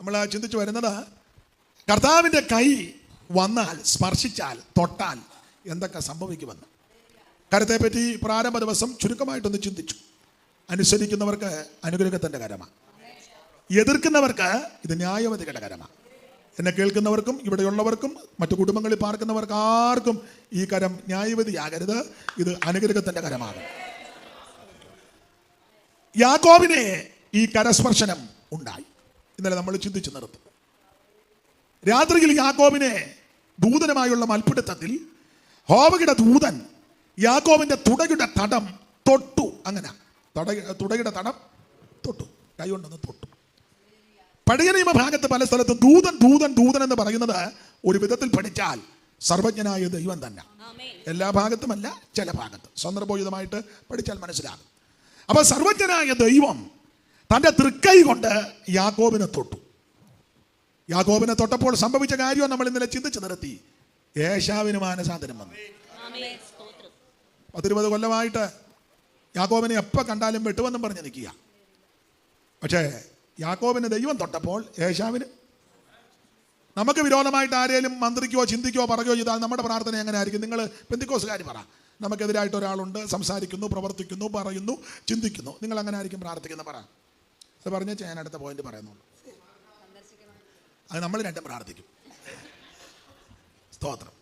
നമ്മൾ ചിന്തിച്ചു വരുന്നത് കർത്താവിന്റെ കൈ വന്നാൽ സ്പർശിച്ചാൽ തൊട്ടാൽ എന്തൊക്കെ സംഭവിക്കുമെന്ന്. കരത്തെപ്പറ്റി പ്രാരംഭ ദിവസം ചുരുക്കമായിട്ടൊന്ന് ചിന്തിച്ചു. അനുസരിക്കുന്നവർക്ക് അനുഗ്രഹത്തിന്റെ കരമാണ്. എതിർക്കുന്നവർക്ക് ഇത് ന്യായവതികളുടെ കരമാണ്. എന്നെ കേൾക്കുന്നവർക്കും ഇവിടെയുള്ളവർക്കും മറ്റു കുടുംബങ്ങളിൽ പാർക്കുന്നവർക്ക് ആർക്കും ഈ കരം ന്യായവതിയാകരുത് ഇത് അനുഗ്രഹത്തിന്റെ കരമാകും യാക്കോബിനെ ഈ കരസ്പർശനം ഉണ്ടായി. ഇന്നലെ നമ്മൾ ചിന്തിച്ചു നിർത്തും രാത്രിയിൽ യാക്കോബിനെ ദൂതനുമായുള്ള മൽപ്പിടുത്തത്തിൽ ഹോവയുടെ ദൂതൻ യാക്കോബിന്റെ തുടയുടെ തടം തൊട്ടു. അങ്ങനെ. തുട തുടയുടെ തടം തൊട്ടു. കൈ കൊണ്ടൊന്ന് തൊട്ടു. പഴയ നിയമ ഭാഗത്ത് പല സ്ഥലത്തും ദൂതൻ ദൂതൻ ദൂതൻ എന്ന് പറയുന്നത് ഒരു വിധത്തിൽ പഠിച്ചാൽ സർവജ്ഞനായ ദൈവം തന്നെ. എല്ലാ ഭാഗത്തുമല്ല ചില ഭാഗത്ത്. സന്ദർഭോചിതമായിട്ട് പഠിച്ചാൽ മനസ്സിലാകും. അപ്പൊ സർവജ്ഞനായ ദൈവം തന്റെ തൃക്കൈ കൊണ്ട് യാക്കോബിനെ തൊട്ടു. യാക്കോബിനെ തൊട്ടപ്പോൾ സംഭവിച്ച കാര്യം നമ്മൾ ഇന്നലെ ചിന്തിച്ചു നിർത്തി ഏഷാവിന് മാനസാന്തരം വന്നു. പത്തിരുപത് കൊല്ലമായിട്ട് യാക്കോബിനെ എപ്പോൾ കണ്ടാലും വെട്ടുവെന്നും പറഞ്ഞ് നിൽക്കുക. പക്ഷേ യാക്കോബിന് ദൈവം തൊട്ടപ്പോൾ ഏഷാവിന് നമുക്ക് വിരോധമായിട്ട് ആരെങ്കിലും മന്ത്രിക്കോ ചിന്തിക്കോ പറയുകയോ ചെയ്താൽ നമ്മുടെ പ്രാർത്ഥന എങ്ങനെ ആയിരിക്കും നിങ്ങൾ പെന്തിക്കോസുകാർ പറ. നമുക്കെതിരായിട്ട് ഒരാളുണ്ട് സംസാരിക്കുന്നു പ്രവർത്തിക്കുന്നു പറയുന്നു ചിന്തിക്കുന്നു. നിങ്ങൾ അങ്ങനെ ആയിരിക്കും പ്രാർത്ഥിക്കുന്ന പറ. അത് പറഞ്ഞു ഞാൻ അടുത്ത പോയിന്റ് പറയുന്നുള്ളൂ. അത് നമ്മൾ രണ്ടും പ്രാർത്ഥിക്കും. സ്തോത്രം.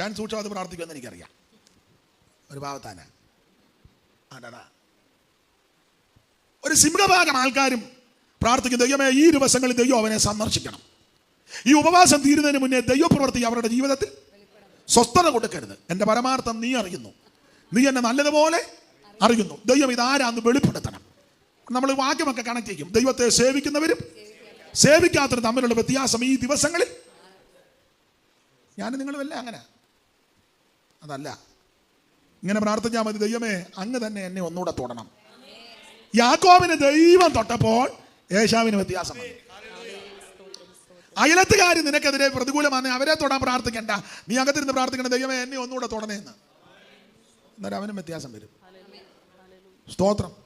ഞാൻ സൂക്ഷം അത് പ്രാർത്ഥിക്കുമെന്ന് എനിക്കറിയാം. ഒരു ഭാവത്താന ആടാ ഒരു സിംഹഭാഗം ആൾക്കാരും പ്രാർത്ഥിക്കും ദൈവമേ ഈ ദിവസങ്ങളിൽ ദൈവം അവനെ സന്ദർശിക്കണം. ഈ ഉപവാസം തീരുന്നതിന് മുന്നേ ദൈവപ്രവൃത്തി അവരുടെ ജീവിതത്തിൽ സ്വസ്ഥത കൊടുക്കരുത്. എന്റെ പരമാർത്ഥം നീ അറിയുന്നു. നീ എന്നെ നല്ലതുപോലെ അറിയുന്നു. ദൈവം ഇതാരാന്ന് വെളിപ്പെടുത്തണം. നമ്മൾ വാക്യമൊക്കെ കണക്ട് ചെയ്യും. ദൈവത്തെ സേവിക്കുന്നവരും സേവിക്കാത്തവരും തമ്മിലുള്ള വ്യത്യാസം ഈ ദിവസങ്ങളിൽ. ഞാൻ നിങ്ങളുമല്ല അങ്ങനെ. അതല്ല. ഇങ്ങനെ പ്രാർത്ഥിച്ചാൽ മതി ദൈവമേ അങ്ങ് തന്നെ എന്നെ ഒന്നുകൂടെ തൊടണം. യാക്കോവിന് ദൈവം തൊട്ടപ്പോൾ യേശാവിന് വ്യത്യാസം അയലത്തുകാർ നിനക്കെതിരെ പ്രതികൂലമാണ് അവരെ തൊടാൻ പ്രാർത്ഥിക്കണ്ട. നീ അകത്തിരുന്ന് പ്രാർത്ഥിക്കണം ദൈവമേ എന്നെ ഒന്നുകൂടെ തൊടണേന്ന്. അന്നേരം അവനും വ്യത്യാസം വരും. സ്തോത്രം.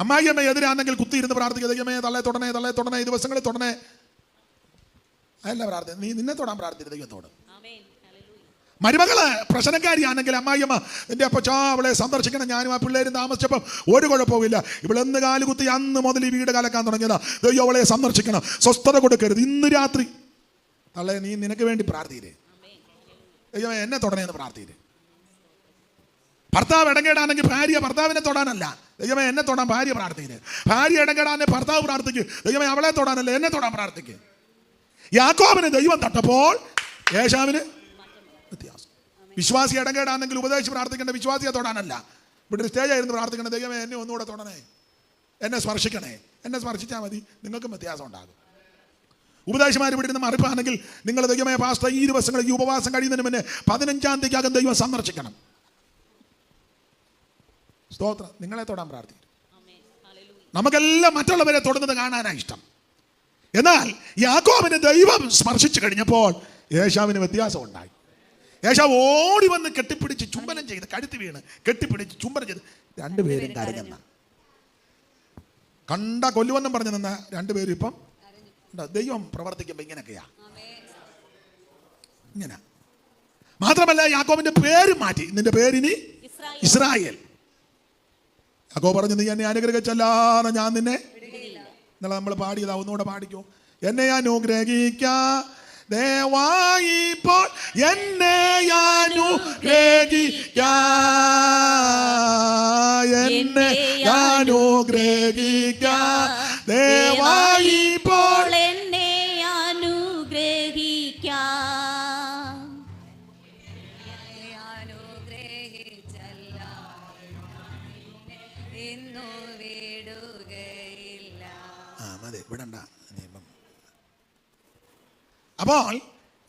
അമ്മായിയമ്മ എതിരാണെങ്കിൽ കുത്തിയിരുന്ന് പ്രാർത്ഥിക്കുക ദൈവമേ തള്ളേ തുടനെ തള്ളേ തുടനെ ഈ ദിവസങ്ങളിൽ തൊടണേ. അതല്ല പ്രാർത്ഥന നീ നിന്നെ തൊടാൻ പ്രാർത്ഥിക്കുക ദൈവത്തോട് മരുമകൾ പ്രശ്നക്കാരിയാണെങ്കിൽ അമ്മായിയമ്മ എന്റെ അപ്പച്ചാ അവളെ സന്ദർശിക്കണം. ഞാനും ആ പിള്ളേരും താമസിച്ചപ്പം ഒരു കുഴപ്പമില്ല ഇവളെന്ന് കാലുകുത്തി അന്ന് മുതൽ ഈ വീട് കലക്കാൻ തുടങ്ങിയതാ. ദൈവം അവളെ സന്ദർശിക്കണം. സ്വസ്ഥത കൊടുക്കരുത്. ഇന്ന് രാത്രി. തള്ളെ നീ നിനക്ക് വേണ്ടി പ്രാർത്ഥിയില്ലേ? ദൈവമേ എന്നെ എന്ന് പ്രാർത്ഥിയില്ലേ? ഭർത്താവ് ഇടങ്ങേടാണെങ്കിൽ ഭാര്യ ഭർത്താവിനെ തൊടാനല്ല. ദൈവമേ എന്നെ തൊടാൻ ഭാര്യ പ്രാർത്ഥിക്കുന്നത് ഭാര്യ ഇടങ്ങേടാനെ ഭർത്താവ് പ്രാർത്ഥിക്കും. ദൈവമേ അവളെ തൊടാനല്ല എന്നെ തൊടാൻ പ്രാർത്ഥിക്കും. യാക്കോബിന് ദൈവം തട്ടപ്പോൾ യേശാവിന് വ്യത്യാസം. വിശ്വാസി ഇടങ്ങേടാണെങ്കിൽ ഉപദേശിച്ച് പ്രാർത്ഥിക്കേണ്ട വിശ്വാസിയെ തൊടാനല്ല. ഇവിടെ സ്റ്റേജ് ആയിരുന്നു പ്രാർത്ഥിക്കണം ദൈവമേ എന്നെ ഒന്നുകൂടെ തൊടണേ. എന്നെ സ്പർശിക്കണേ. എന്നെ സ്പർശിച്ചാൽ മതി. നിങ്ങൾക്കും വ്യത്യാസം ഉണ്ടാകും. ഉപദേശമാർ ഇവിടെ നിന്ന് മറിപ്പാണെങ്കിൽ നിങ്ങൾ ദൈവമേ പാസ്റ്റർ ഈ ദിവസങ്ങളിൽ ഈ ഉപവാസം കഴിയുന്നതിന് മുന്നേ പതിനഞ്ചാം തീയതിക്കകം ദൈവം സന്ദർശിക്കണം. സ്തോത്രം. നിങ്ങളെ തൊടാൻ പ്രാർത്ഥിക്കും നമുക്കെല്ലാം മറ്റുള്ളവരെ തൊടുന്നത് കാണാനാണ് ഇഷ്ടം. എന്നാൽ യാക്കോബിനെ ദൈവം സ്പർശിച്ചു കഴിഞ്ഞപ്പോൾ യേശാവിന് വ്യത്യാസം ഉണ്ടായി. യേശാവ് ഓടി വന്ന് കെട്ടിപ്പിടിച്ച് ചുംബനം ചെയ്ത് കഴുത്ത് വീണ് കെട്ടിപ്പിടിച്ച് ചുംബനം ചെയ്ത് രണ്ടുപേരും കരഞ്ഞെന്ന കണ്ട കൊല്ലുവെന്നും പറഞ്ഞു നിന്ന രണ്ടുപേരും ഇപ്പം? ദൈവം പ്രവർത്തിക്കുമ്പോൾ ഇങ്ങനെയൊക്കെയാ? ഇങ്ങനെ. മാത്രമല്ല യാക്കോബിന്റെ പേര് മാറ്റി. നിന്റെ പേരിനി? ഇസ്രായേൽ. യാക്കോ പറഞ്ഞു നീ എന്നെ അനുഗ്രഹിച്ചല്ലാതെ ഞാൻ നിന്നെ എന്നുള്ള നമ്മൾ പാടിയതാ ഒന്നുകൂടെ പാടിക്കോ. എന്നെ അനുഗ്രഹിക്ക ദേവായിപ്പോൾ എന്നെ അനുഗ്രഹിക്ക. എന്നെ അനുഗ്രഹിക്ക ദയവായി അപ്പോൾ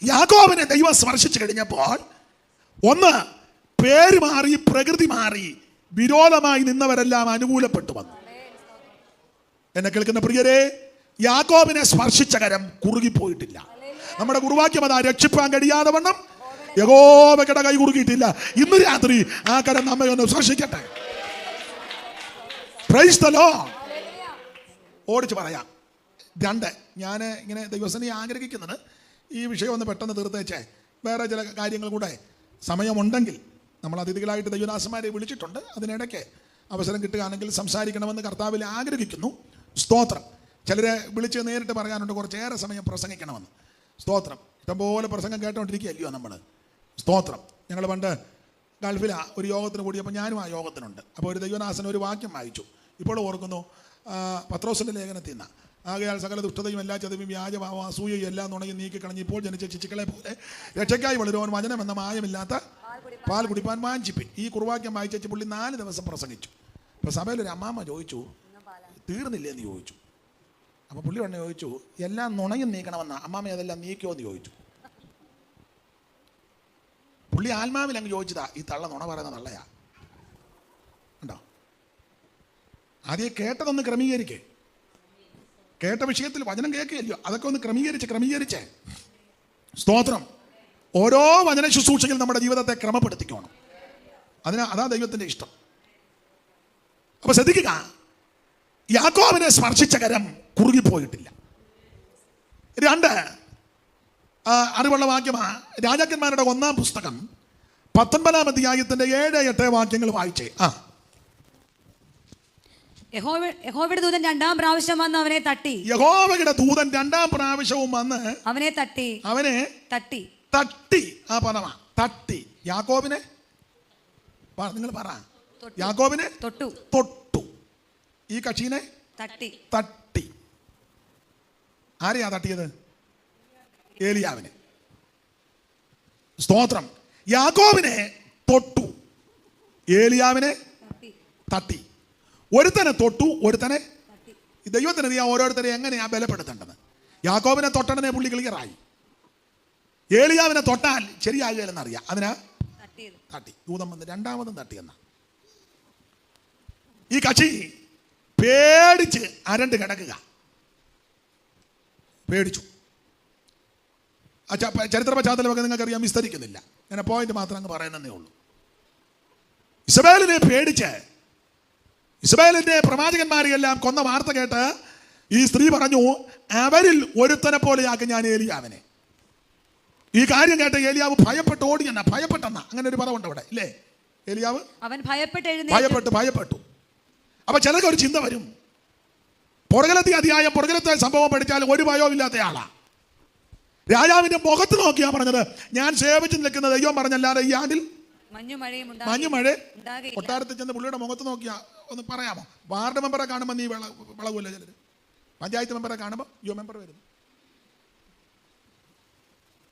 യാക്കോബിനെ ദൈവം സ്പർശിച്ചു കഴിഞ്ഞപ്പോൾ ഒന്ന് പേര് മാറി പ്രകൃതി മാറി വിരോധമായി നിന്നവരെല്ലാം അനുകൂലപ്പെട്ടു വന്നു. എന്നെ കേൾക്കുന്ന പ്രിയരെ യാക്കോബിനെ സ്പർശിച്ച കരം കുറുകിപ്പോയിട്ടില്ല. നമ്മുടെ കുറുവാക്യം അതാ രക്ഷിപ്പാൻ കഴിയാതെ വണ്ണം. യഗോബയുടെ കൈ കുറുകിയിട്ടില്ല. ഇന്ന് രാത്രി ആ കരം നമ്മെ ഒന്ന് സ്പർശിക്കട്ടെ. പ്രൈസ് ഓടിച്ചു ലോർഡ് ഓടിച്ച് പറയാം. രണ്ട് ഞാൻ ഇങ്ങനെ ദൈവസനെ ആഗ്രഹിക്കുന്നത് ഈ വിഷയം ഒന്ന് പെട്ടെന്ന് തീർത്തേച്ചേ. വേറെ ചില കാര്യങ്ങൾ കൂടെ. സമയമുണ്ടെങ്കിൽ നമ്മൾ അതിഥികളായിട്ട് ദൈവദാസന്മാരെ വിളിച്ചിട്ടുണ്ട്. അതിനിടയ്ക്ക് അവസരം കിട്ടുകയാണെങ്കിൽ സംസാരിക്കണമെന്ന് കർത്താവിൽ ആഗ്രഹിക്കുന്നു. സ്തോത്രം. ചിലരെ വിളിച്ച് നേരിട്ട് പറയാനുണ്ട് കുറച്ചേറെ സമയം പ്രസംഗിക്കണമെന്ന്. സ്തോത്രം. ഇഷ്ടംപോലെ പ്രസംഗം കേട്ടോണ്ടിരിക്കുകയല്ലയോ നമ്മൾ? സ്തോത്രം. ഞങ്ങൾ പണ്ട് ഗൾഫിലാ ഒരു യോഗത്തിന് കൂടിയപ്പോൾ ഞാനും ആ യോഗത്തിനുണ്ട്. അപ്പോൾ ഒരു ദൈവനാസൻ ഒരു വാക്യം വായിച്ചു. ഇപ്പോൾ ഓർക്കുന്നു പത്രോസിന്റെ ലേഖനത്തിൽ നിന്ന്. ആകയാൽ സകല ദുഷ്ടതയും എല്ലാ ചതവും വ്യാജഭാവം അസൂയയും എല്ലാം നുണയും നീക്കി കളഞ്ഞ് ഇപ്പോൾ ജനിച്ച ശിശുക്കളെ പോലെ രക്ഷയ്ക്കായി വളരുവാൻ വചനം എന്ന മായമില്ലാത്ത പാൽ കുടിപ്പാൻ വാഞ്ചിപ്പിൻ. ഈ കുറുവാക്യം വായിച്ചു പുള്ളി നാല് ദിവസം പ്രസംഗിച്ചു. അപ്പോൾ സഭയിൽ ഒരു അമ്മാമ്മ ചോദിച്ചു തീർന്നില്ലേ? എന്ന് ചോദിച്ചു. അപ്പോൾ പുള്ളി ഉടനെ ചോദിച്ചു എല്ലാം നുണയും നീക്കണമെന്ന? അമ്മാമ്മ അതെല്ലാം നീക്കിയോ എന്ന് ചോദിച്ചു. പുള്ളി ആത്മാവിൽ അങ്ങ് ചോദിച്ചതാ ഈ തള്ള നുണ പറയുന്ന തള്ളയാ. ഉണ്ടോ ആദ്യം കേട്ടതൊന്ന് ക്രമീകരിക്കേ. കേട്ട വിഷയത്തിൽ വചനം കേൾക്കുകയല്ലോ അതൊക്കെ ഒന്ന് ക്രമീകരിച്ച് ക്രമീകരിച്ചേ. സ്തോത്രം. ഓരോ വചന ശുശ്രൂഷയിൽ നമ്മുടെ ജീവിതത്തെ ക്രമപ്പെടുത്തിക്കോണം. അതിന് അതാ ദൈവത്തിന്റെ ഇഷ്ടം. അപ്പൊ ശ്രദ്ധിക്കുക. യാക്കോവിനെ സ്പർശിച്ച കരം കുറുകിപ്പോയിട്ടില്ല. രണ്ട് അറിവുള്ള വാക്യമാ രാജാക്കന്മാരുടെ ഒന്നാം പുസ്തകം പത്തൊൻപതാം അധ്യായത്തിന്റെ ഏഴ് എട്ട് വാക്യങ്ങൾ വായിച്ചേ. ആ യഹോവയുടെ ദൂതൻ രണ്ടാം പ്രാവശ്യം വന്ന് അവനെ തട്ടി. യഹോവയുടെ ദൂതൻ രണ്ടാം പ്രാവശ്യവും വന്ന് അവനെ തട്ടി. അവനെ തട്ടി. തട്ടി. ആ പദമാ തട്ടി. യാക്കോബിനെ? നിങ്ങൾ പറ. യാക്കോബിനെ? തൊട്ടു. തൊട്ടു. ഈ കക്ഷീനെ? തട്ടി. തട്ടി. ആരെയാ തട്ടിയത്? ഏലിയാവിനെ. സ്തോത്രം. യാക്കോബിനെ തൊട്ടു. ഏലിയാവിനെ തട്ടി. തട്ടി. ഒരുത്തനെ തൊട്ടു ഒരുത്തനെ ദൈവത്തിന് നീ ഓരോരുത്തരെ എങ്ങനെയാ ബലപ്പെടുത്തേണ്ടത്? യാക്കോബിനെ തൊട്ടണനെ പുള്ളി ക്ലിയറായി ഏലിയാവിനെ തൊട്ടാൽ ശരിയാകുകയില്ലെന്നറിയാം അതിനാ? തട്ടി. ദൂതം വന്ന് രണ്ടാമതും തട്ടിയെന്ന ഈ കക്ഷി പേടിച്ച് അരണ്ട് കിടക്കുക. പേടിച്ചു. ചരിത്ര പശ്ചാത്തലമൊക്കെ നിങ്ങൾക്കറിയാം വിസ്തരിക്കുന്നില്ല. ഞാൻ പോയിന്റ് മാത്രം അങ്ങ് പറയുന്നതേ ഉള്ളൂ. ഇസബേലിനെ പേടിച്ച് ഇസബേലിന്റെ പ്രവാചകന്മാരെയെല്ലാം കൊന്ന വാർത്ത കേട്ട് ഈ സ്ത്രീ പറഞ്ഞു അവരിൽ ഒരുത്തനെ പോലെയാക്കി ഞാൻ ഏലിയാവിനെ. ഈ കാര്യം കേട്ട ഏലിയാവ് ഭയപ്പെട്ട് ഓടിയെന്ന ഭയപ്പെട്ടെന്ന. അങ്ങനെ ഒരു പദമുണ്ട് അവിടെ ഇല്ലേ? ഏലിയാവ്? അവൻ ഭയപ്പെട്ട് ഭയപ്പെട്ടു ഭയപ്പെട്ടു. അപ്പൊ ചിലർക്ക് ഒരു ചിന്ത വരും. പുറകിലത്തെ അധ്യായം പുറകിലത്തെ സംഭവം പഠിച്ചാൽ ഒരു ഭയവും ഇല്ലാത്ത ആളാ. രാജാവിന്റെ മുഖത്ത് നോക്കിയാ പറഞ്ഞത് ഞാൻ സേവിച്ച് നിൽക്കുന്ന ദൈവം പറഞ്ഞല്ലാതെ ഈ ആണ്ടിൽ മഞ്ഞു മഴയും മഞ്ഞു മഴ ഉണ്ടാകുകയില്ല കൊട്ടാരത്തിൽ ചെന്ന് പുള്ളിയുടെ മുഖത്ത് നോക്കിയാ ഒന്ന് പറയാമോ? വാർഡ് മെമ്പറെ കാണുമ്പോൾ നീ വിള വിളകൂല ചിലർ പഞ്ചായത്ത് മെമ്പറെ കാണുമ്പോൾ യു മെമ്പർ വരുന്നു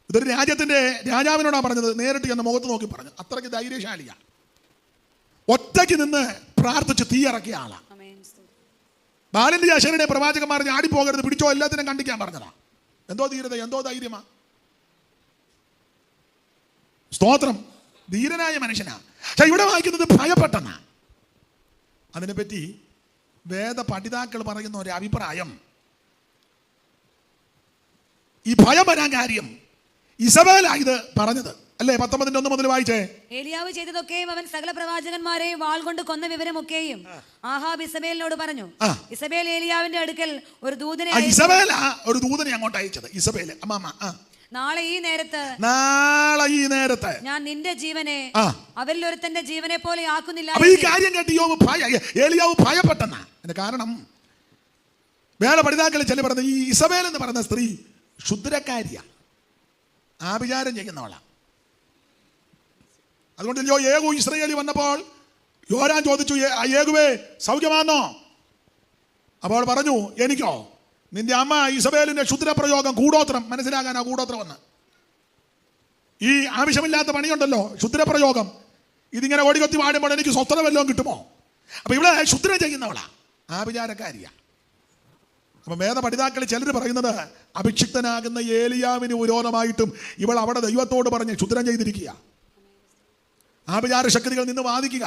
ഇതൊരു രാജ്യത്തിന്റെ രാജാവിനോടാണ് പറഞ്ഞത്. നേരിട്ട് ചെന്ന് മുഖത്ത് നോക്കി പറഞ്ഞു. അത്രയ്ക്ക് ധൈര്യശാലിയാണ് ഒറ്റയ്ക്ക് നിന്ന് പ്രാർത്ഥിച്ച് തീയിറക്കിയ ആളാണ്. ബാലന്റെ അശരനെ പ്രവാചകന്മാർ ഞാടി പോകരുത് പിടിച്ചോ? എല്ലാത്തിനും കണ്ടിക്കാൻ പറഞ്ഞതാ. എന്തോ ധീരത എന്തോ ധൈര്യമാ. സ്തോത്രം. ധീരനായ മനുഷ്യനാ. പക്ഷെ ഇവിടെ വായിക്കുന്നത് ഭയപ്പെട്ടെന്നാ. അതിനെപ്പറ്റി വേദ പഠിതാക്കൾ പറയുന്ന ഒരു അഭിപ്രായം. ഈ ഭയം വരാൻ കാര്യം ഇസബേല ഇത് പറഞ്ഞത്. അല്ലേ? പത്തൊമ്പതിന്റെ ഒന്ന് മുതൽ വായിച്ചേ. ഏലിയാവ് ചെയ്തതൊക്കെയും അവൻ സകല പ്രവാചകന്മാരെയും വാൾ കൊണ്ട് കൊന്ന വിവരമൊക്കെയും ആഹാബ് ഇസബേലിനോട് പറഞ്ഞു. ഇസബേൽ ഏലിയാവിന്റെ അടുക്കൽ ഒരു ദൂതനെ ഇസബേല ഒരു ദൂതനെ അങ്ങോട്ട് അയച്ചത്. ഇസബേൽ അമ്മാമ നാളെ ഈ നേരത്ത് നാളെ ഈ നേരത്തെ. ഞാൻ നിന്റെ ജീവനെ. അവരിൽ ഒരുത്തന്റെ ജീവനെ പോലെ ആക്കുന്നില്ല അപ്പൊ ഈ കാര്യം കേട്ട് യോബ് ഏലിയാവ് ഭയപ്പെട്ടെന്ന. അതിന്റെ കാരണം വേറെ പഠിതാക്കൾ ചെല്ലു പറഞ്ഞ ഈ ഇസബേൽ എന്ന് പറയുന്ന സ്ത്രീ ക്ഷുദ്രക്കാരിയ. ആഭിചാരം ചെയ്യുന്നവളാ. അതുകൊണ്ട് യോ ഏകു ഇസ്രയേലി വന്നപ്പോൾ യോരാൻ ചോദിച്ചു "ഏ- ആ ഏകുവേ സൗഖ്യമാണോ അപ്പോൾ പറഞ്ഞു എനിക്കോ? നിന്റെ അമ്മ ഇസബേലിന്റെ ക്ഷുദ്രപ്രയോഗം കൂടോത്രം മനസ്സിലാകാൻ ആ കൂടോത്രം വന്ന് ഈ ആവശ്യമില്ലാത്ത പണിയുണ്ടല്ലോ ക്ഷുദ്രപ്രയോഗം. ഇതിങ്ങനെ ഓടികൊത്തി വാടുമ്പോൾ എനിക്ക് സ്വസ്ഥത വല്ലതും കിട്ടുമോ? അപ്പൊ ഇവിടെ ക്ഷുദ്രം ചെയ്യുന്നവളാ ആഭിചാരക്കാരിയാ. അപ്പൊ വേദ പഠിതാക്കൾ ചിലർ പറയുന്നത് അഭിക്ഷിക്തനാകുന്ന ഏലിയാവിന് വിരോധമായിട്ടും ഇവൾ അവിടെ ദൈവത്തോട് പറഞ്ഞ് ക്ഷുദ്രം ചെയ്തിരിക്കുക. ആഭിചാര ശക്തികൾ നിന്ന് വാദിക്കുക.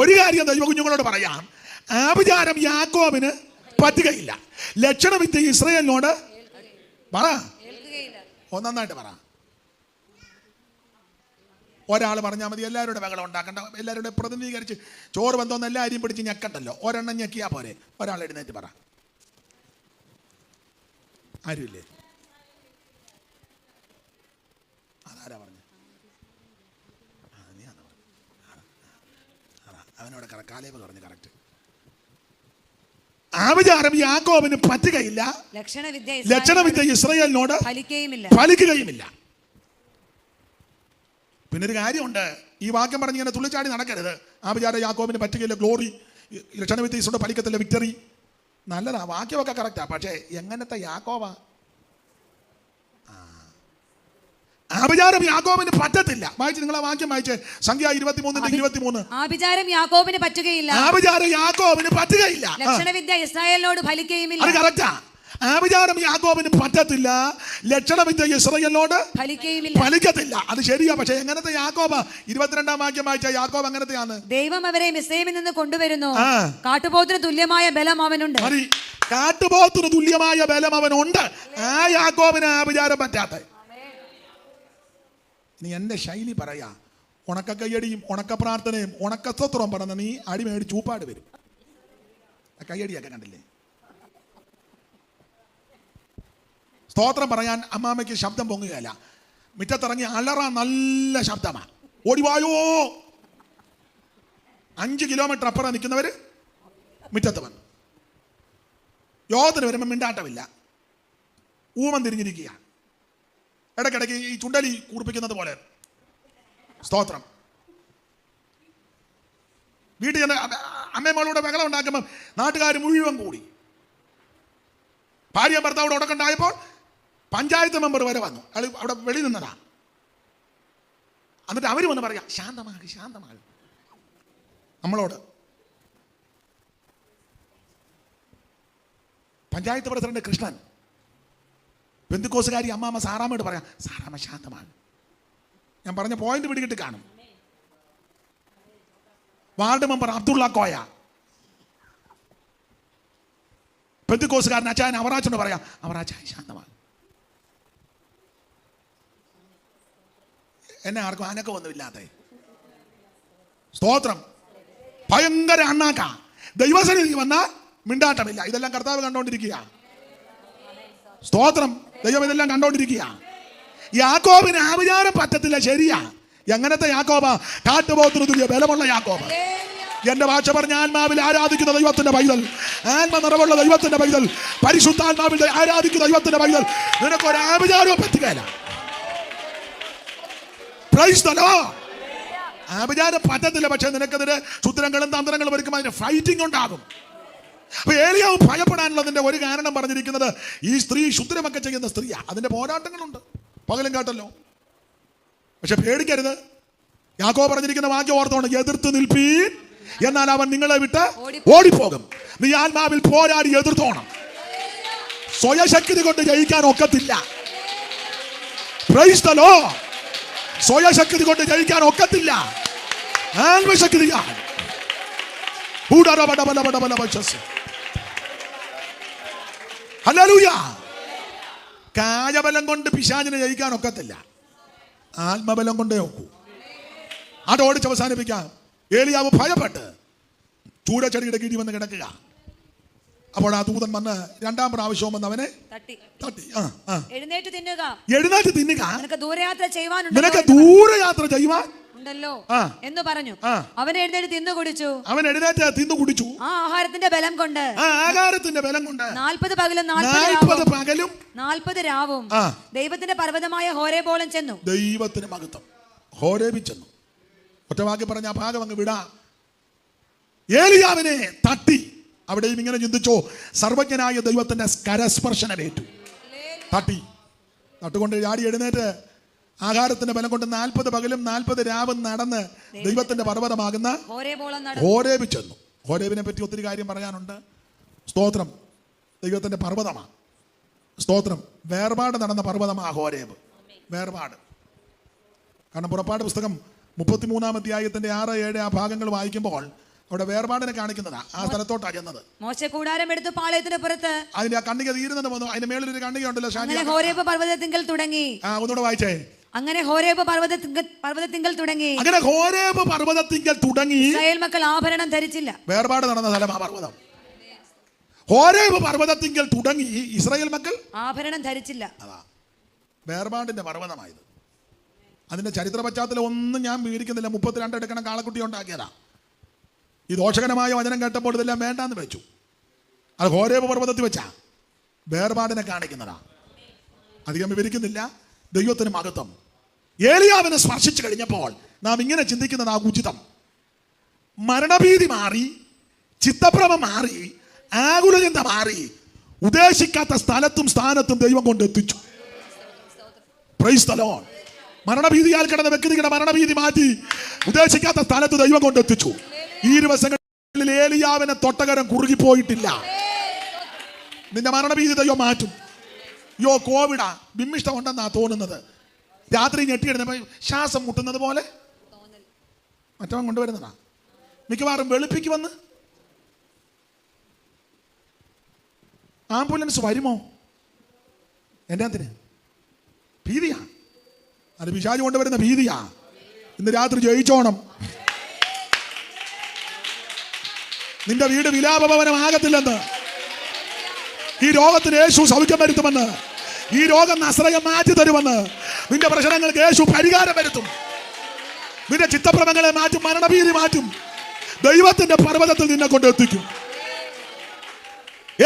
ഒരു കാര്യം ദൈവ കുഞ്ഞുങ്ങളോട് പറയാം ആഭിചാരം യാക്കോബിന് പറ്റുകയില്ല ലക്ഷണവിദ്യ ഇസ്രയേലിനോട് പറ. ഒന്നായിട്ട് പറ. ഒരാൾ പറഞ്ഞാൽ മതി എല്ലാവരുടെ ബഹളം ഉണ്ടാക്കണ്ട. എല്ലാവരുടെ പ്രതിനിധീകരിച്ച് ചോറ് ബന്ധമെന്ന് എല്ലാവരെയും പിടിച്ച് ഞെക്കണ്ടല്ലോ. ഒരെണ്ണം ഞെക്കിയാ പോരെ. ഒരാൾ എഴുന്നേറ്റ് പറ. ആരുമില്ലേ? അതാരാ പറഞ്ഞു? അവനോട് കറക്റ്റ് കാലേബ് പറഞ്ഞു കറക്റ്റ് ആവിചാരം യാക്കോബിന് പറ്റുകയില്ല. ലക്ഷണവിദ്യ ഇസ്രയേലിനോട് ഫലിക്കുകയുമില്ല. ഫലിക്കുകയുമില്ല. പിന്നെ ഒരു കാര്യമുണ്ട്. ഈ വാക്യം പറഞ്ഞ് ഇങ്ങനെ തുള്ളിച്ചാടി നടക്കരുത്. ആവിചാരം യാക്കോബിന് പറ്റുകയില്ല. ഗ്ലോറി ലക്ഷണവിദ്യ ഇസ്രോട് ഫലിക്കത്തില്ല വിക്ടറി നല്ലതാ. വാക്യമൊക്കെ കറക്റ്റാ പക്ഷേ എങ്ങനത്തെ യാക്കോബാ? ആഭിചാരം യാക്കോബിന് പറ്റത്തില്ല. വായിച്ച് നിങ്ങളെ വാക്യം വായിച്ച്. സംഖ്യ ഇരുപത്തിമൂന്നിന്റെ ഇരുപത്തിമൂന്ന്. ആഭിചാരം യാക്കോബിന് പറ്റുകയില്ല. ആഭിചാരം യാക്കോബിന് പറ്റുകയില്ല. ലക്ഷണവിദ്യ ഇസ്രായേലിനോട് ഫലിക്കുകയുമില്ല. അത് കറക്റ്റാ ആഭിചാരം യാക്കോബിന് പറ്റത്തില്ല. ലക്ഷണവിദ്യ ഇസ്രയേലിനോട് ഫലിക്കത്തില്ല. അത് ശരിയാ. പക്ഷെ എങ്ങനത്തെ യാക്കോബ? ഇരുപത്തിരണ്ടാം വാക്യം വായിച്ച യാക്കോബ് എങ്ങനത്തെയാണ് ദൈവം അവരെ മിസ്രൈമിൽ നിന്ന് കൊണ്ടുവരുന്നു. കാട്ടുപോത്തിന് തുല്യമായ ബലം അവനുണ്ട്. കാട്ടുപോത്തിന് തുല്യമായ ബലം അവനുണ്ട്. ആ യാക്കോബിന് ആഭിചാരം പറ്റാത്ത. ഇനി എന്റെ ശൈലി പറയാ. ഉണക്ക കയ്യടിയും ഉണക്ക പ്രാർത്ഥനയും ഉണക്ക സ്വത്രം പറഞ്ഞ നീ അടിമേടി ചൂപ്പാട് വരും. ആ കയ്യടിയൊക്കെ കണ്ടില്ലേ? സ്തോത്രം പറയാൻ അമ്മാമ്മയ്ക്ക് ശബ്ദം പൊങ്ങുകയല്ല. മുറ്റത്തിറങ്ങി അലറ നല്ല ശബ്ദമാണ് ഓടിവായോ അഞ്ച് കിലോമീറ്റർ അപ്പുറം നിൽക്കുന്നവർ മുറ്റത്ത് വന്നു. യോഗത്തിന് വരുമ്പോൾ മിണ്ടാട്ടമില്ല. ഊമം തിരിഞ്ഞിരിക്കുക ഇടയ്ക്കിടയ്ക്ക് ഈ ചുണ്ടലി കൂർപ്പിക്കുന്നത് പോലെ. സ്തോത്രം. വീട്ടിൽ ചെന്ന് അമ്മയമ്മളോട് അമ്മയും മോളൂടെ ബഹളം ഉണ്ടാക്കുമ്പോൾ നാട്ടുകാർ മുഴുവൻ കൂടി. ഭാര്യ ഭർത്താവോട് ഉടക്കുണ്ടായപ്പോൾ പഞ്ചായത്ത് മെമ്പർ വരെ വന്നു. അയാൾ അവിടെ വെളി നിന്നതാ. എന്നിട്ട് അവർ വന്ന് പറയാം ശാന്തമാകി ശാന്തമാകി. നമ്മളോട്. പഞ്ചായത്ത് പ്രസിഡന്റ് കൃഷ്ണൻ ബന്ധുക്കോസുകാരി അമ്മാമ്മ സാറാമ്മയോട് പറയാം സാറാമ്മ ശാന്തമാണ് ഞാൻ പറഞ്ഞ പോയിന്റ് പിടികിട്ട് കാണും. Ward member Abdulla Koya. ബന്ധുക്കോസുകാരൻ അച്ചായൻ അവറാച്ചോട് പറയാം അവറാച്ചായ ശാന്തമാണ് എന്നെ ആർക്കും ആനക്ക ഒന്നുമില്ലാതെ സ്തോത്രം. ഭയങ്കര അണ്ണാക്ക. ദൈവസന്നിധി വന്നാൽ മിണ്ടാട്ടമില്ല. ഇതെല്ലാം കർത്താവ് കണ്ടോണ്ടിരിക്കുക. സ്തോത്രം. ദൈവം ഇതെല്ലാം കണ്ടോണ്ടിരിക്കുക യാക്കോബിന് ആവിചാരം പറ്റത്തില്ല ശരിയാ. എങ്ങനത്തെ യാക്കോബ? കാട്ടുപോത്തിന് തുല്യ ബലമുള്ള യാക്കോബ. എന്റെ ഭാഷ പറഞ്ഞ ആത്മാവിൽ ആരാധിക്കുന്ന ദൈവത്തിന്റെ പൈതൽ. ആത്മ നിറവുള്ള ദൈവത്തിന്റെ പൈതൽ. പരിശുദ്ധാത്മാവിൽ ആരാധിക്കുന്ന ദൈവത്തിന്റെ പൈതൽ. നിനക്കൊരു ആഭിചാരവും പറ്റുകയില്ല. ആഭിചാരം പറ്റത്തില്ല പക്ഷെ നിനക്കെതിരെ ശുദ്ധങ്ങളും തന്ത്രങ്ങളും ഒരുക്കുമ്പോൾ അതിന് ഫൈറ്റിംഗ് ഉണ്ടാകും. അപ്പൊ ഏലിയാവ് ഭയപ്പെടാനുള്ളതിന്റെ ഒരു കാരണം പറഞ്ഞിരിക്കുന്നത് ഈ സ്ത്രീ ശുദ്രമൊക്കെ ചെയ്യുന്ന സ്ത്രീയാ. അതിന്റെ പോരാട്ടങ്ങളുണ്ട്. പകലും കേട്ടല്ലോ. പക്ഷെ പേടിക്കരുത്. യാക്കോ പറഞ്ഞിരിക്കുന്ന വാക്യം ഓർത്തോണ്ട് എതിർത്ത് നിൽപ്പീൻ എന്നാൽ അവൻ നിങ്ങളെ വിട്ട് ഓടിപ്പോകും. നീ ആത്മാവിൽ പോരാടി എതിർത്തോണം. സ്വയശക്തി കൊണ്ട് ജയിക്കാൻ ഒക്കത്തില്ല. സ്വയശക്തി കൊണ്ട് ജയിക്കാൻ ഒക്കത്തില്ല. ആത്മശക്തിയാണ് കായബലം കൊണ്ട് പിശാചിനെ ജയിക്കാൻ ഒക്കത്തില്ല ആത്മബലം കൊണ്ടേ ഒക്കൂ അത് ഓടിച്ച് അവസാനിപ്പിക്കാം ഏലിയാവ് ഭയപ്പെട്ട് ചൂടച്ചെടിയുടെ കീഴിൽ വന്ന് കിടക്കുക അപ്പോൾ ആ ദൂതൻ വന്ന് രണ്ടാം പ്രാവശ്യവും വന്ന് അവനെ എഴുന്നേറ്റ് തിന്നുക എഴുന്നേറ്റ് തിന്നുക ദൂരയാത്ര നിനക്ക് ദൂരയാത്ര ചെയ്യുവാൻ ഉണ്ടല്ലോ എന്ന് പറഞ്ഞു. അവൻ എഴുന്നേറ്റ് തിന്നു കുടിച്ചു. അവൻ എഴുന്നേറ്റ് തിന്നു കുടിച്ചു. ആ ആഹാരത്തിന്റെ ബലം കൊണ്ട്. ആ ആഹാരത്തിന്റെ ബലം കൊണ്ട്. നാൽപ്പത് പകലും നാൽപ്പത് പകലും. നാൽപ്പത് രാവും. ദൈവത്തിന്റെ പർവതമായ ഹോരേബോളം ചെന്നു. ദൈവത്തിന് മഹത്വം. ഹോരേപിച്ചെന്നു ഒറ്റവാക്കി പറഞ്ഞ ആ ഭാഗം അങ്ങ് വിടാ. ഏലിയാവിനെ തട്ടി. അവിടെയും ഇങ്ങനെ ചിന്തിച്ചോ സർവജ്ഞനായ ദൈവത്തിന്റെ കരസ്പർശനമേറ്റു. തട്ടി. തട്ടുകൊണ്ട് ചാടി എഴുന്നേറ്റ് ആഹാരത്തിന്റെ ബലം കൊണ്ട് നാൽപ്പത് പകലും നാൽപ്പത് രാവും നടന്ന് ദൈവത്തിന്റെ പർവതമാകുന്ന ഹോരേബ് ചെന്നു. ഹോരേബിനെ പറ്റി ഒത്തിരി കാര്യം പറയാനുണ്ട്. സ്തോത്രം. ദൈവത്തിന്റെ പർവതമാണ്. സ്തോത്രം. വേർപാട് നടന്ന പർവതമാണ് ഹോരേബ്. വേർപാട്. കാരണം പുറപ്പാട് പുസ്തകം മുപ്പത്തിമൂന്നാം അധ്യായത്തിന്റെ ആറ് ഏഴ് ആ ഭാഗങ്ങൾ വായിക്കുമ്പോൾ അവിടെ വേർപാടിനെ കാണിക്കുന്നതാ. ആ സ്ഥലത്തോട്ടാണ് ചെന്നത്. മോശ കൂടാരം എടുത്ത് പാളയത്തിന് പുറത്ത്. അതിന്റെ ആ കണ്ണിക തീരുന്നത് അതിന്റെ മേളിൽ ഒരു കണ്ണിക ഉണ്ടല്ലോ ഹോരേബ് പർവതത്തിങ്കൽ തുടങ്ങി. ആ ഒന്നുകൂടെ വായിച്ചേ. അങ്ങനെ ഹോരേബ് പർവതത്തിങ്കൽ തുടങ്ങി. അങ്ങനെ ഹോരേബ് പർവതത്തിങ്കൽ തുടങ്ങി. ഇസ്രായേൽ മക്കൾ ആഭരണം ധരിച്ചില്ല. വേർപാട് നടന്ന സ്ഥലം ആ പർവതം. ഹോരേബ് പർവതത്തിങ്കൽ തുടങ്ങി ഇസ്രായേൽ മക്കൾ? ആഭരണം ധരിച്ചില്ല. അതാ. വേർപാടിന്റെ പർവതമായത്. അതിന്റെ ചരിത്ര പശ്ചാത്തലം ഒന്നും ഞാൻ വിവരിക്കുന്നില്ല. മുപ്പത്തിരണ്ട് എടുക്കണം കാളക്കുട്ടി ഉണ്ടാക്കിയതാ. ഈ ദോഷകരമായ വചനം കേട്ടപ്പോൾ ഇതെല്ലാം വേണ്ടാന്ന് വെച്ചു. അത് ഹോരേബ് പർവതത്തിൽ വെച്ചാ. വേർപാടിനെ കാണിക്കുന്നതാ. അധികം വിവരിക്കുന്നില്ല. ദൈവത്തിന് മഹത്വം ഏലിയാവിനെ സ്പർശിച്ചു കഴിഞ്ഞപ്പോൾ നാം ഇങ്ങനെ ചിന്തിക്കുന്നതാ ഉചിതം മരണഭീതി മാറി ചിത്തഭ്രമ മാറി ആകുലചിന്ത മാറി ഉദ്ദേശിക്കാത്ത സ്ഥലത്തും സ്ഥാനത്തും ദൈവം കൊണ്ട് എത്തിച്ചു. Price Lord. മരണഭീതിയാൽ കിടന്ന വ്യക്തിയുടെ മരണഭീതി മാറ്റി ഉദ്ദേശിക്കാത്ത സ്ഥലത്ത് ദൈവം കൊണ്ട് എത്തിച്ചു. ഈ ദിവസങ്ങളിൽ ഏലിയാവിനെ തൊട്ടകരം കുറുകിപ്പോയിട്ടില്ല. നിന്റെ മരണഭീതി ദൈവം മാറ്റും. യോ കോവിഡാ? ബിമ്മിഷ്ടം ഉണ്ടെന്നാ തോന്നുന്നത്. രാത്രി ഞെട്ടിയിടുന്നപ്പോ ശ്വാസം മുട്ടുന്നത് പോലെ? മറ്റവൻ കൊണ്ടുവരുന്നതാ. മിക്കവാറും വെളുപ്പിക്ക് വന്ന് ആംബുലൻസ് വരുമോ? എന്റെ അതിന് ഭീതിയാ. അത് പിശാജ് കൊണ്ടുവരുന്ന ഭീതിയാ. ഇന്ന് രാത്രി ജയിച്ചോണം. നിന്റെ വീട് വിലാപഭവനമാകത്തില്ലെന്ന്. ഈ രോഗത്തിന് യേശു സൗഖ്യം വരുത്തുമെന്ന്. ഈ രോഗം നസ്രയം മാറ്റി തരുമെന്ന് നിന്റെ പ്രശ്നങ്ങൾക്ക് യേശു പരിഹാരം വരുത്തും. നിന്റെ ചിത്തപ്രമങ്ങളെ മാറ്റും മരണഭീതി മാറ്റും. ദൈവത്തിന്റെ പർവതത്തിൽ നിന്നെ കൊണ്ട് എത്തിക്കും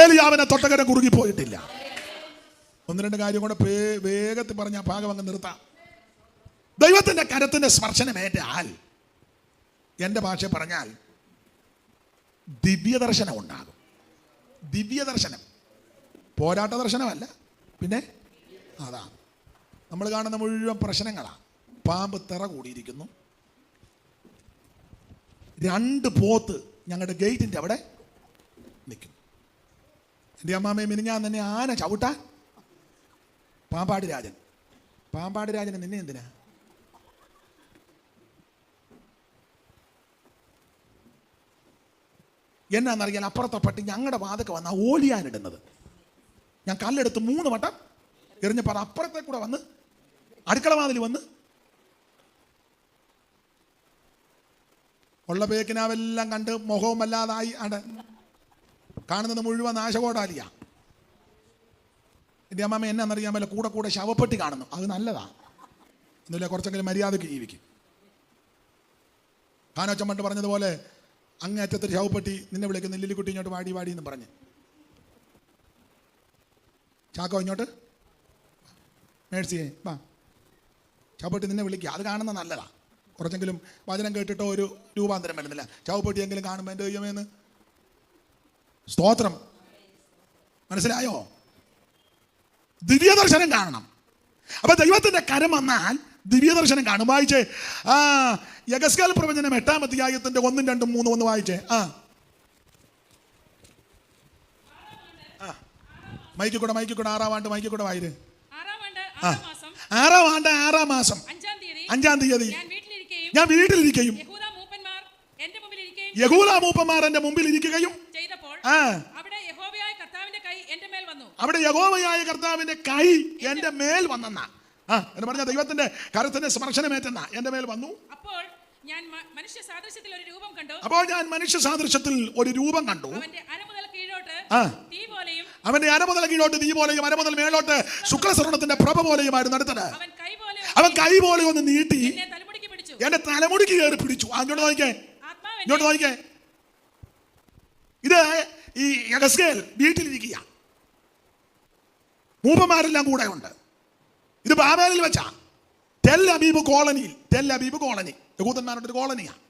ഏലിയാവിനെ തൊട്ടകരം കുറുകിപ്പോയിട്ടില്ല. ഒന്ന് രണ്ട് കാര്യം കൂടെ വേഗത്തിൽ പറഞ്ഞ ഭാഗം അങ്ങ് നിർത്താം. ദൈവത്തിന്റെ കരത്തിന്റെ സ്പർശനമേറ്റാൽ എന്റെ ഭാഷ പറഞ്ഞാൽ ദിവ്യദർശനം ഉണ്ടാകും. ദിവ്യദർശനം. പോരാട്ട ദർശനമല്ല പിന്നെ അതാ നമ്മൾ കാണുന്ന മുഴുവൻ പ്രശ്നങ്ങളാണ് പാമ്പ് തിറ കൂടിയിരിക്കുന്നു. രണ്ട് പോത്ത് ഞങ്ങളുടെ ഗേറ്റിന്റെ അവിടെ നിൽക്കും എന്റെ അമ്മാമ്മയെ മിനിഞ്ഞാൻ തന്നെ ആന ചവിട്ടാൻ പാമ്പാടി രാജൻ. പാമ്പാടി രാജന് നിന്നെ എന്തിനാ? എന്നാന്നറിയാൻ അപ്പുറത്തെ പട്ടി ഞങ്ങളുടെ വാതൊക്കെ വന്നാൽ ഓലിയാനിടുന്നത്. ഞാൻ കല്ലെടുത്ത് മൂന്ന് വട്ടം എറിഞ്ഞപ്പോൾ അത് അപ്പുറത്തെ കൂടെ വന്ന് അടുക്കള വാതിൽ വന്ന് ഉള്ള പേക്കിനാവെല്ലാം കണ്ട് മുഖവും വല്ലാതായി അട കാണുന്നത് മുഴുവൻ നാശകോടാലിയ. എന്റെ അമ്മാമ്മ എന്നാണെന്നറിയാൻ പറ്റില്ല കൂടെ കൂടെ ശവപ്പെട്ടി കാണുന്നു. അത് നല്ലതാ. ഒന്നുമില്ല കുറച്ചെങ്കിലും മര്യാദയ്ക്ക് ജീവിക്കും. കാനോച്ചമ്മട്ട് പറഞ്ഞതുപോലെ അങ്ങേറ്റത്തൊരു ശവപ്പെട്ടി നിന്നെ വിളിക്കുന്ന ലില്ലിക്കുട്ടി ഇങ്ങോട്ട് വാടി വാടി എന്ന് പറഞ്ഞ്. ചാക്കോ ഇങ്ങോട്ട്. മേഴ്സിയെ വാ. ചവപ്പെട്ടി നിന്നെ വിളിക്കുക അത് കാണുന്നത് നല്ലതാ. കുറച്ചെങ്കിലും വചനം കേട്ടിട്ടോ ഒരു രൂപാന്തരം വരുന്നില്ല. ചവപ്പെട്ടിയെങ്കിലും കാണുമ്പോൾ എന്റെ ദൈവമേന്ന് സ്തോത്രം. മനസ്സിലായോ? ദിവ്യദർശനം കാണണം. അപ്പൊ ദൈവത്തിന്റെ കരം വന്നാൽ ദിവ്യദർശനം കാണും. വായിച്ചേ. ആ യഗസ്കാൽ പ്രവചനം എട്ടാം അധ്യായത്തിന്റെ ഒന്നും രണ്ടും മൂന്നും ഒന്ന് വായിച്ചേ. ആ. മൈക്കിൽ കൂടെ മൈക്കിൽ കൂടെ ആറാം ആണ്ട് മൈക്കിൽ കൂടെ വായിര്. ആറാം ആണ്ട് ആ. ആറാം മാസം. ആണ്ട് ആറാം മാസം. അഞ്ചാം തീയതി. ഞാൻ വീട്ടിലിരിക്കുകയും യഹൂദ മൂപ്പന്മാർ എന്റെ മുമ്പിൽ ഇരിക്കുകയും ആ. അവിടെ യഹോവയായ കർത്താവിന്റെ കൈ എന്റെ മേൽ വന്നെന്ന. ആ എന്ന് പറഞ്ഞ ദൈവത്തിന്റെ കരത്തിന്റെ സ്പർശനമേറ്റെന്ന എന്റെ മേൽ വന്നു. അപ്പോൾ ഞാൻ മനുഷ്യ സാദൃശ്യത്തിൽ ഒരു രൂപം കണ്ടു. അവന്റെ അര മുതൽ കീഴോട്ട്. തീ അവന്റെ അര മുതൽ കീഴോട്ട് നീ പോലെയും അര മുതൽ മേലോട്ട് ശുക്ലസ്വർണത്തിന്റെ പ്രഭ പോലെയുമായിരുന്നു അടുത്തത്. അവൻ കൈ പോലെ ഒന്ന് നീട്ടി എന്റെ തലമുടിക്ക് കയറി പിടിച്ചു. അങ്ങോട്ട് നോക്കേ ഇങ്ങോട്ട് നോക്കേ ഇത് ഈ യഗസ്കേൽ വീട്ടിലിരിക്കുക. മൂപ്പന്മാരെല്ലാം കൂടെ ഉണ്ട്. ഇത് ബാബേലിൽ വെച്ചാ. ടെൽ അബീബ് കോളനിയിൽ ടെൽ അബീബ് കോളനി. യഹൂദന്മാരുടെ ഒരു കോളനിയാണ്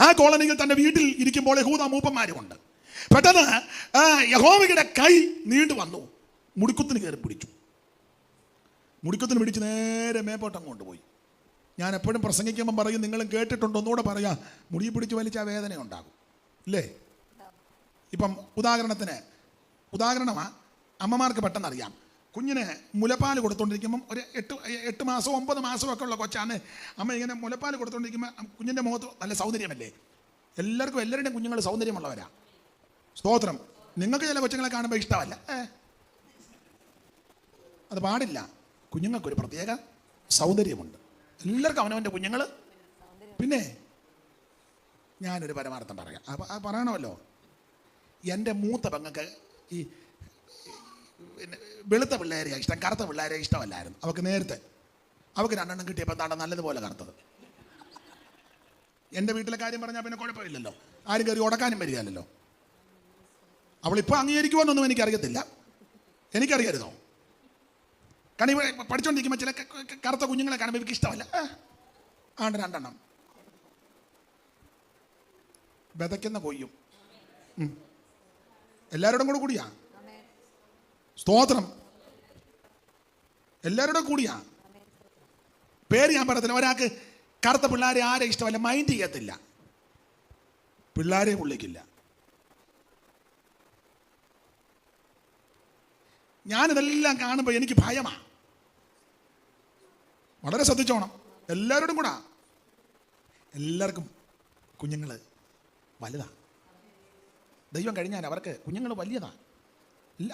ആ കോളനിയിൽ തന്റെ വീട്ടിൽ ഇരിക്കുമ്പോൾ യഹൂദ മൂപ്പന്മാരുമുണ്ട് പെട്ടെന്ന് യഹോവയുടെ കൈ നീണ്ടു വന്നു. മുടിക്കുത്തിന് കയറി പിടിച്ചു. മുടിക്കുത്തിന് പിടിച്ച് നേരെ മേപ്പോട്ടം കൊണ്ടുപോയി ഞാൻ എപ്പോഴും പ്രസംഗിക്കുമ്പോൾ പറയും നിങ്ങളും കേട്ടിട്ടുണ്ടോ ഒന്നുകൂടെ പറയാം മുടി പിടിച്ച് വലിച്ച വേദന ഉണ്ടാകും. ഇല്ലേ? ഇപ്പം ഉദാഹരണത്തിന് ഉദാഹരണമാ അമ്മമാർക്ക് പെട്ടെന്ന് അറിയാം. കുഞ്ഞിന് മുലപ്പാൽ കൊടുത്തുകൊണ്ടിരിക്കുമ്പം ഒരു എട്ട് എട്ട് മാസം ഒമ്പത് മാസമൊക്കെ ഉള്ള കൊച്ചാണ്. അമ്മ ഇങ്ങനെ മുലപ്പാൽ കൊടുത്തുകൊണ്ടിരിക്കുമ്പോൾ കുഞ്ഞിന്റെ മുഖത്ത് നല്ല സൗന്ദര്യമല്ലേ? എല്ലാവർക്കും എല്ലാവരുടെയും കുഞ്ഞുങ്ങൾ സൗന്ദര്യമുള്ളവരാ. സ്തോത്രം. നിങ്ങൾക്ക് ചില കൊച്ചുങ്ങളെ കാണുമ്പോൾ ഇഷ്ടമല്ല അത് പാടില്ല. കുഞ്ഞുങ്ങൾക്കൊരു പ്രത്യേക സൗന്ദര്യമുണ്ട്. എല്ലാവർക്കും അവനവന്റെ കുഞ്ഞുങ്ങൾ പിന്നെ ഞാനൊരു പരമാർത്ഥം പറയാം. അപ്പം അത് പറയണമല്ലോ. എന്റെ മൂത്ത പെങ്ങൾക്ക് ഈ പിന്നെ വെളുത്ത പിള്ളേരെ ഇഷ്ടം. കറുത്ത പിള്ളേരെ ഇഷ്ടമല്ലായിരുന്നു. അവൾക്ക് നേരത്തെ. അവൾക്ക് രണ്ടെണ്ണം കിട്ടിയപ്പോൾ എന്താണ് നല്ലതുപോലെ കറുത്തത്. എന്റെ വീട്ടിലെ കാര്യം പറഞ്ഞാൽ പിന്നെ കുഴപ്പമില്ലല്ലോ. ആരും കയറി ഉടക്കാനും വരികയല്ലോ അവളിപ്പോൾ അംഗീകരിക്കുമെന്നൊന്നും എനിക്കറിയത്തില്ല. എനിക്കറിയരുതോ കാരണം ഇവിടെ പഠിച്ചുകൊണ്ടിരിക്കുമ്പോൾ ചില കറുത്ത കുഞ്ഞുങ്ങളെ കാണുമ്പോൾ എനിക്ക് ഇഷ്ടമല്ല. ആണ്ട് രണ്ടെണ്ണം. വിതയ്ക്കുന്ന കൊയ്യും. എല്ലാവരോടും കൂടെ കൂടിയാ? സ്തോത്രം. എല്ലാവരോടും കൂടിയാ? പേര് ഞാൻ പറയത്തില്ല. ഒരാൾക്ക് കറുത്ത പിള്ളേരെ ആരെ ഇഷ്ടമല്ല? മൈൻഡ് ചെയ്യത്തില്ല. പിള്ളേരെ പുള്ളിക്കില്ല. ഞാനിതെല്ലാം കാണുമ്പോൾ എനിക്ക് ഭയമാ. വളരെ ശ്രദ്ധിച്ചോണം. എല്ലാവരോടും കൂടാ. എല്ലാവർക്കും കുഞ്ഞുങ്ങൾ വലുതാ. ദൈവം കഴിഞ്ഞാൽ അവർക്ക് കുഞ്ഞുങ്ങൾ വലിയതാ.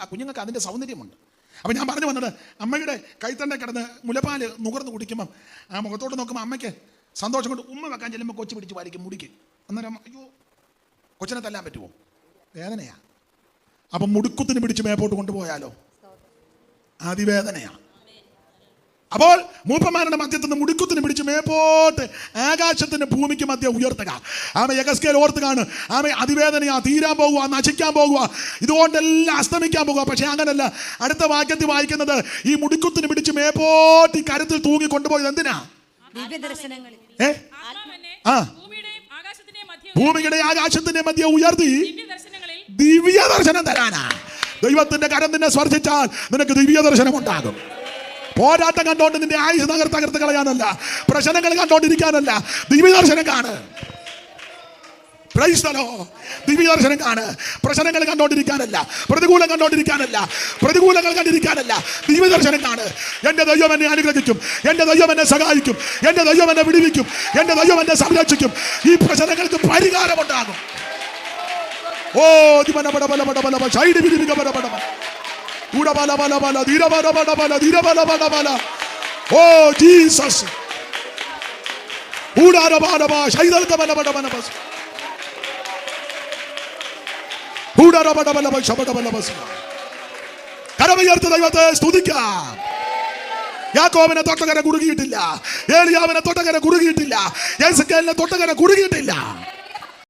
ആ കുഞ്ഞുങ്ങൾക്ക് അതിന്റെ സൗന്ദര്യമുണ്ട്. അപ്പം ഞാൻ പറഞ്ഞു വന്നത് അമ്മയുടെ കൈത്തണ്ട കിടന്ന് മുലപ്പാൽ നുകർന്ന് കുടിക്കുമ്പം ആ മുഖത്തോട്ട് നോക്കുമ്പോൾ അമ്മയ്ക്ക് സന്തോഷം കൊണ്ട് ഉമ്മ വെക്കാൻ ചെല്ലുമ്പോൾ കൊച്ചു പിടിച്ച് വലിക്കും മുടിക്ക്. അന്നേരം അയ്യോ കൊച്ചിനെ തല്ലാൻ പറ്റുമോ വേദനയാ. അപ്പം മുടുക്കുത്തിന് പിടിച്ച് മേപ്പോട്ട് കൊണ്ടുപോയാലോ? അതിവേദനയാ അപ്പോൾ മൂപ്പന്മാരുടെ മധ്യത്തിൽ നിന്ന് മുടിക്കുത്തിന് പിടിച്ച് മേപ്പോട്ട് ആകാശത്തിന്റെ ഭൂമിക്ക് മധ്യ ഉയർത്തുക. ആമ യഗസ്കേൽ ഓർത്തുകയാണ് ആമ അതിവേദനയാ തീരാൻ പോകുക നശിക്കാൻ പോകുക ഇതുകൊണ്ടെല്ലാം അസ്തമിക്കാൻ പോകുക പക്ഷെ അങ്ങനല്ല. അടുത്ത വാക്യത്തിൽ വായിക്കുന്നത് ഈ മുടിക്കുത്തിന് പിടിച്ച് മേപ്പോട്ട് ഈ കരുത്തിൽ തൂങ്ങി കൊണ്ടുപോയത് എന്തിനാ ഏ? ആ. ഭൂമിയുടെയും ആകാശത്തിന്റെയും മധ്യ ഭൂമിയുടെ ആകാശത്തിന്റെ മധ്യ ഉയർത്തി ദിവ്യ ദർശനം തരാനാ. ദൈവത്തിന്റെ കരം നിന്നെ സ്പർശിച്ചാൽ നിനക്ക് ദിവ്യ ദർശനം ഉണ്ടാകും പോരാട്ടം കണ്ടോണ്ട് നിന്റെ ആയുസ് തകർത്ത് തകർത്ത് കളയാനല്ല പ്രശ്നങ്ങൾ കണ്ടോണ്ടിരിക്കാനല്ല ദിവ്യ ദർശനം കാണ്. Praise the Lord. ദിവ്യ ദർശനം കാണ്. പ്രശ്നങ്ങൾ കണ്ടോണ്ടിരിക്കാനല്ല പ്രതികൂലം കണ്ടോണ്ടിരിക്കാനല്ല പ്രതികൂലങ്ങൾ കണ്ടിരിക്കാനല്ല ദിവ്യദർശനം കാണ്. എന്റെ ദൈവം എന്നെ അനുഗ്രഹിക്കും എന്റെ ദൈവം എന്നെ സഹായിക്കും എന്റെ ദൈവം എന്നെ വിടുവിക്കും എന്റെ ദൈവം എന്നെ സംരക്ഷിക്കും. ഈ പ്രശ്നങ്ങൾക്ക് പരിഹാരമുണ്ടാകും. ഓ ബട ബട ബട ബട ബട ഓ ജീസസ്. ഊടാര ബട ബസ് ബട ബസ് ദൈവത്തെ സ്തുതിക്കാം. യാക്കോബിനെ തൊട്ടകര കുറുകിയിട്ടില്ല. ഏലിയാവിനെ തൊട്ടകര കുറുകിയിട്ടില്ല. തൊട്ടകര കുറുകിയിട്ടില്ല.